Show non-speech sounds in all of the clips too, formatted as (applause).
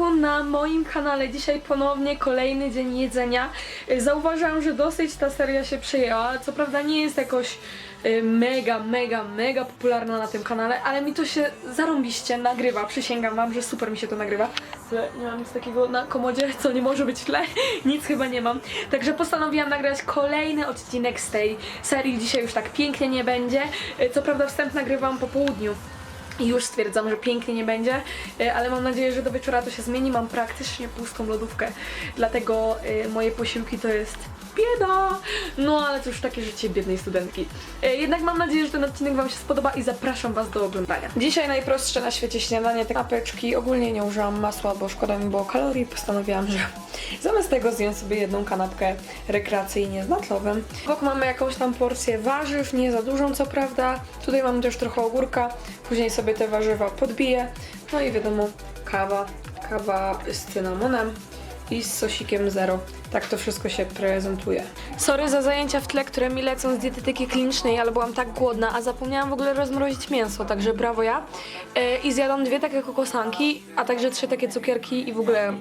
odcinku na moim kanale. Dzisiaj ponownie kolejny dzień jedzenia. Y, Zauważyłam, że dosyć ta seria się przyjęła. Co prawda nie jest jakoś y, mega, mega, mega popularna na tym kanale, ale mi to się zarąbiście nagrywa. Przysięgam wam, że super mi się to nagrywa. Nie mam nic takiego na komodzie, co nie może być tle. (laughs) Nic chyba nie mam. Także postanowiłam nagrać kolejny odcinek z tej serii. Dzisiaj już tak pięknie nie będzie. Y, Co prawda wstęp nagrywam po południu. I już stwierdzam, że pięknie nie będzie, y, ale mam nadzieję, że do wieczora to się zmieni. Mam praktycznie pustą lodówkę, dlatego y, moje posiłki to jest bieda. No ale już takie życie biednej studentki. Y, Jednak mam nadzieję, że ten odcinek Wam się spodoba i zapraszam Was do oglądania. Dzisiaj najprostsze na świecie śniadanie, te kapeczki. Ogólnie nie użyłam masła, bo szkoda mi było kalorii. Postanowiłam, że zamiast tego zjem sobie jedną kanapkę rekreacyjnie z matlowym. Obok mamy jakąś tam porcję warzyw, nie za dużą co prawda. Tutaj mamy też trochę ogórka. Później sobie te warzywa podbiję. No i wiadomo, kawa. Kawa z cynamonem i z sosikiem zero. Tak to wszystko się prezentuje. Sorry za zajęcia w tle, które mi lecą z dietetyki klinicznej, ale byłam tak głodna, a zapomniałam w ogóle rozmrozić mięso, także brawo ja. E, I zjadłam dwie takie kokosanki, a także trzy takie cukierki i w ogóle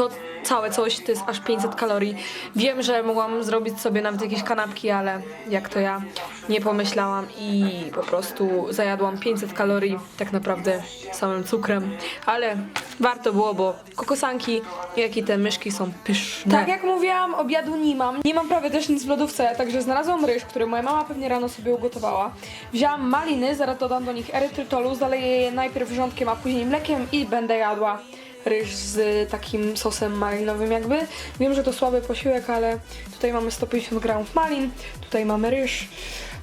to całe coś to jest aż 500 kalorii. Wiem, że mogłam zrobić sobie nawet jakieś kanapki, ale jak to ja nie pomyślałam i po prostu zajadłam 500 kalorii tak naprawdę samym cukrem, ale warto było, bo kokosanki jak i te myszki są pyszne. Tak jak mówiłam, obiadu nie mam. Nie mam prawie też nic w lodówce, także znalazłam ryż, który moja mama pewnie rano sobie ugotowała. Wzięłam maliny, zaraz dodam do nich erytrytolu, zaleję je najpierw wrzątkiem, a później mlekiem i będę jadła ryż z takim sosem malinowym jakby. Wiem, że to słaby posiłek, ale tutaj mamy 150 gramów malin, tutaj mamy ryż.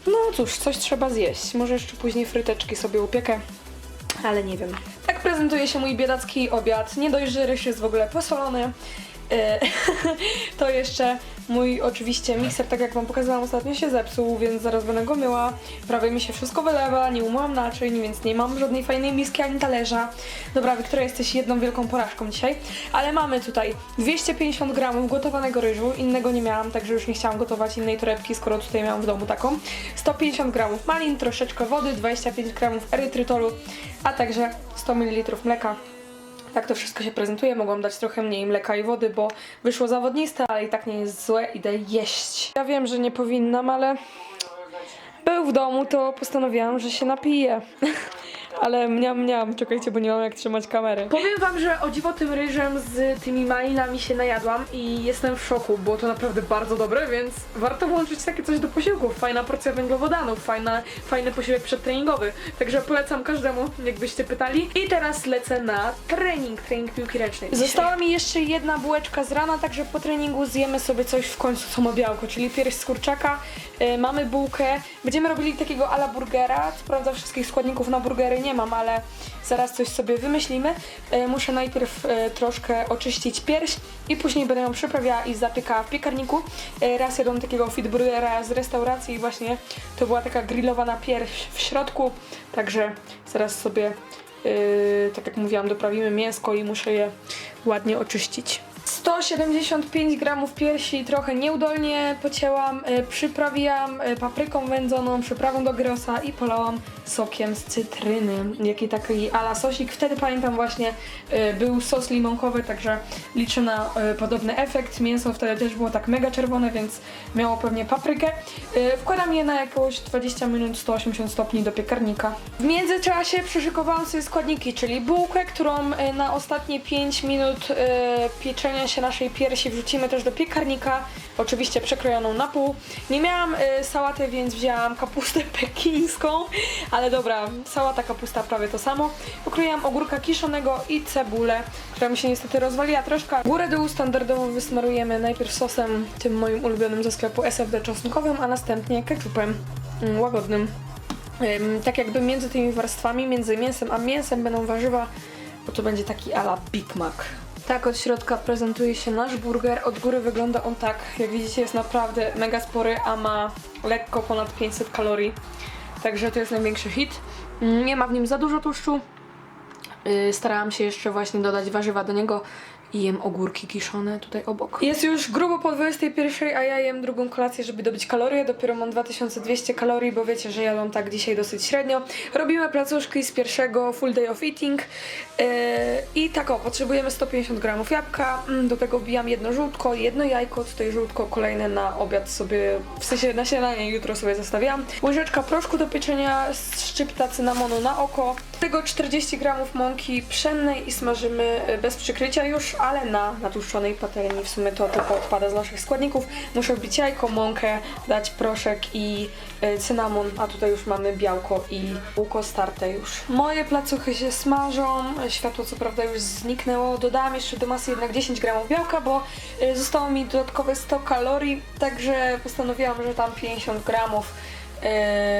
No cóż, coś trzeba zjeść. Może jeszcze później fryteczki sobie upiekę, ale nie wiem. Tak prezentuje się mój biedacki obiad. Nie dość, że ryż jest w ogóle posolony. E, (laughs) to jeszcze mój oczywiście mikser, tak jak wam pokazałam ostatnio, się zepsuł, więc zaraz będę go myła. Prawie mi się wszystko wylewa, nie umyłam naczyń, więc nie mam żadnej fajnej miski ani talerza. Dobra, Wiktoria, jesteś jedną wielką porażką dzisiaj. Ale mamy tutaj 250 gramów gotowanego ryżu, innego nie miałam, także już nie chciałam gotować innej torebki, skoro tutaj miałam w domu taką. 150 gramów malin, troszeczkę wody, 25 gramów erytrytolu, a także 100 ml mleka. Tak to wszystko się prezentuje. Mogłam dać trochę mniej mleka i wody, bo wyszło zawodniste, ale i tak nie jest złe. Idę jeść. Ja wiem, że nie powinnam, ale był w domu, to postanowiłam, że się napiję. (laughs) Ale mniam, mniam, czekajcie, bo nie mam jak trzymać kamery. Powiem wam, że o dziwo tym ryżem z tymi malinami się najadłam i jestem w szoku, bo to naprawdę bardzo dobre, więc warto włączyć takie coś do posiłków. Fajna porcja węglowodanów, fajna, fajny posiłek przedtreningowy. Także polecam każdemu, jakbyście pytali. I teraz lecę na trening, trening piłki ręcznej. Została mi jeszcze jedna bułeczka z rana, także po treningu zjemy sobie coś w końcu, co ma białko, czyli pierś z kurczaka. Yy, mamy bułkę. Będziemy robili takiego ala burgera. Co prawda wszystkich składników na burgery nie mam, ale zaraz coś sobie wymyślimy. Yy, muszę najpierw yy, troszkę oczyścić pierś i później będę ją przyprawiała i zapiekała w piekarniku. Yy, raz jadłam takiego fit burgera z restauracji i właśnie to była taka grillowana pierś w środku, także zaraz sobie tak jak mówiłam, doprawimy mięsko i muszę je ładnie oczyścić. 175 gramów piersi trochę nieudolnie pocięłam, yy, przyprawiłam yy, papryką wędzoną, przyprawą do grosa i polałam sokiem z cytryny, jaki taki ala sosik. Wtedy pamiętam właśnie yy, był sos limonkowy, także liczę na podobny efekt. Mięso wtedy też było tak mega czerwone, więc miało pewnie paprykę. Wkładam je na jakieś 20 minut 180 stopni do piekarnika. W międzyczasie przyszykowałam sobie składniki, czyli bułkę, którą na ostatnie 5 minut pieczenia się naszej piersi wrzucimy też do piekarnika, oczywiście przekrojoną na pół. Nie miałam y, sałaty, więc wzięłam kapustę (laughs) pekińską, ale dobra, sałata, kapusta prawie to samo. Pokroiłam ogórka kiszonego i cebulę, która mi się niestety rozwaliła troszkę. Górę dół standardowo wysmarujemy najpierw sosem, tym moim ulubionym ze sklepu SFD czosnkowym, a następnie ketchupem mm, łagodnym. Ym, tak jakby między tymi warstwami, między mięsem a mięsem będą warzywa, bo to będzie taki ala Big Mac. Tak od środka prezentuje się nasz burger. Od góry wygląda on tak. Jak widzicie jest naprawdę mega spory, a ma lekko ponad 500 kalorii. Także to jest największy hit. Mm, Nie ma w nim za dużo tłuszczu. Yy, Starałam się jeszcze właśnie dodać warzywa do niego, i jem ogórki kiszone tutaj obok. Jest już grubo po 21, a ja jem drugą kolację, żeby dobić kalorie. Dopiero mam 2200 kalorii, bo wiecie, że jadłam tak dzisiaj dosyć średnio. Robimy placuszki z pierwszego full day of eating. Yy, I tak o, potrzebujemy 150 gramów jabłka, mm, do tego wbijam jedno żółtko, jedno jajko, tutaj żółtko kolejne na obiad sobie, w sensie na śniadanie jutro sobie zostawiam. Łyżeczka proszku do pieczenia, szczypta cynamonu na oko, tego 40 gramów mąki pszennej i smażymy y, bez przykrycia już, ale na natłuszczonej patelni. W sumie to tylko odpada z naszych składników. Muszę wbić jajko, mąkę, dać proszek i y, cynamon, a tutaj już mamy białko i bułko starte już. Moje placuchy się smażą, światło co prawda już zniknęło. Dodałam jeszcze do masy jednak 10 gramów białka, bo y, zostało mi dodatkowe 100 kalorii, także postanowiłam, że tam 50 gramów e,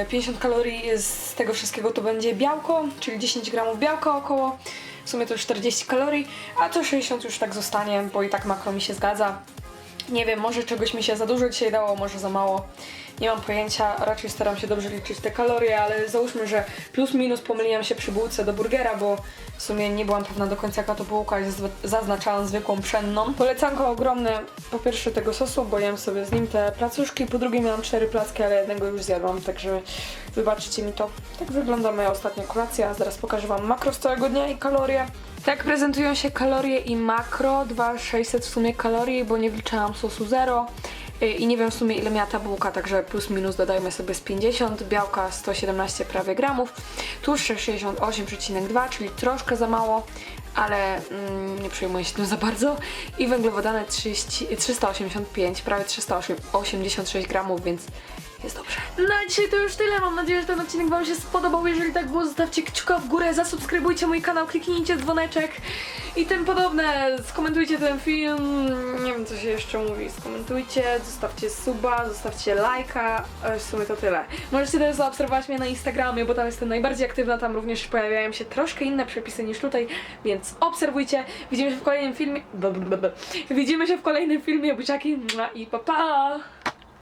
50 kalorii z tego wszystkiego to będzie białko, czyli 10 gramów białka około. W sumie to już 40 kalorii, a to 60 już tak zostanie, bo i tak makro mi się zgadza. Nie wiem, może czegoś mi się za dużo dzisiaj dało, może za mało. Nie mam pojęcia, raczej staram się dobrze liczyć te kalorie, ale załóżmy, że plus minus pomyliłam się przy bułce do burgera, bo w sumie nie byłam pewna do końca jaka to bułka i zaznaczałam zwykłą pszenną. Polecanko ogromne po pierwsze tego sosu, bo jem sobie z nim te placuszki, po drugie miałam cztery placki, ale jednego już zjadłam, także wybaczcie mi to. Tak wygląda moja ostatnia kolacja, zaraz pokażę wam makro z całego dnia i kalorie. Tak prezentują się kalorie i makro, 2600 w sumie kalorii, bo nie wliczałam sosu zero. Y, I nie wiem w sumie ile miała ta bułka, także plus minus dodajmy sobie z 50, białka 117 prawie gramów, tłuszcze 68,2, czyli troszkę za mało, ale mm, nie przejmuję się tym za bardzo i węglowodany 30, 385, prawie 386 gramów, więc jest dobrze. Na dzisiaj to już tyle. Mam nadzieję, że ten odcinek Wam się spodobał. Jeżeli tak było, zostawcie kciuka w górę, zasubskrybujcie mój kanał, kliknijcie dzwoneczek i tym podobne. Skomentujcie ten film. Nie wiem, co się jeszcze mówi. Skomentujcie, zostawcie suba, zostawcie lajka. E, W sumie to tyle. Możecie też zaobserwować mnie na Instagramie, bo tam jestem najbardziej aktywna. Tam również pojawiają się troszkę inne przepisy niż tutaj, więc obserwujcie. Widzimy się w kolejnym filmie. Widzimy się w kolejnym filmie. Buziaki mua i pa pa!